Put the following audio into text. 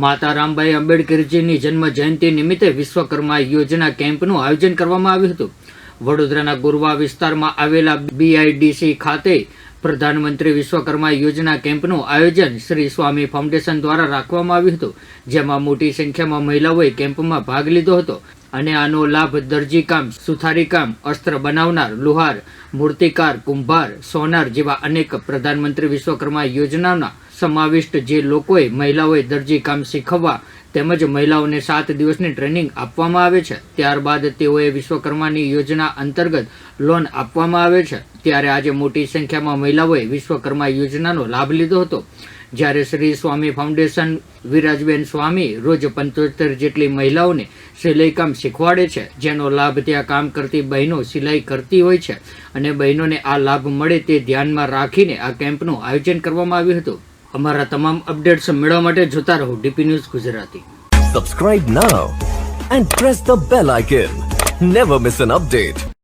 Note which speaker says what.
Speaker 1: માતા રામભાઈ આંબેડકરજીની જન્મ જયંતિ નિમિત્તે વિશ્વકર્મા યોજના કેમ્પનું આયોજન કરવામાં આવ્યું હતું. વડોદરાના ગુરવા વિસ્તારમાં આવેલા બીઆઈડીસી ખાતે પ્રધાનમંત્રી વિશ્વકર્મા યોજના કેમ્પનું આયોજન શ્રી સ્વામી ફાઉન્ડેશન દ્વારા રાખવામાં આવ્યું હતું, જેમાં મોટી સંખ્યામાં મહિલાઓએ કેમ્પમાં ભાગ લીધો હતો અને આનો લાભ દરજીકામ સુથારીકામ અસ્ત્ર બનાવનાર, લુહાર, મૂર્તિકાર, કુંભાર, સોનાર જેવા અનેક પ્રધાનમંત્રી વિશ્વકર્મા યોજનાના સમાવિષ્ટ જે લોકોએ મહિલાઓએ દરજીકામ શીખવવા તેમજ મહિલાઓને સાત દિવસની ટ્રેનિંગ આપવામાં આવે છે, ત્યારબાદ તેઓએ વિશ્વકર્માની યોજના અંતર્ગત લોન આપવામાં આવે છે. ત્યારે આજે મોટી સંખ્યામાં મહિલાઓએ વિશ્વકર્મા યોજનાનો લાભ લીધો હતો. જ્યારે શ્રી સ્વામી ફાઉન્ડેશન વિરાજબેન સ્વામી રોજ પંચોતેર જેટલી મહિલાઓને સિલાઈકામ શીખવાડે છે, જેનો લાભ ત્યાં કામ કરતી બહેનો સિલાઈ કરતી હોય છે. અને બહેનોને આ લાભ મળે તે ધ્યાનમાં રાખીને આ કેમ્પનું આયોજન કરવામાં આવ્યું હતું. અમારા તમામ અપડેટ્સ મેળવવા માટે જોતા રહો DP news Gujarati
Speaker 2: Subscribe now and press the bell icon. Never miss an update.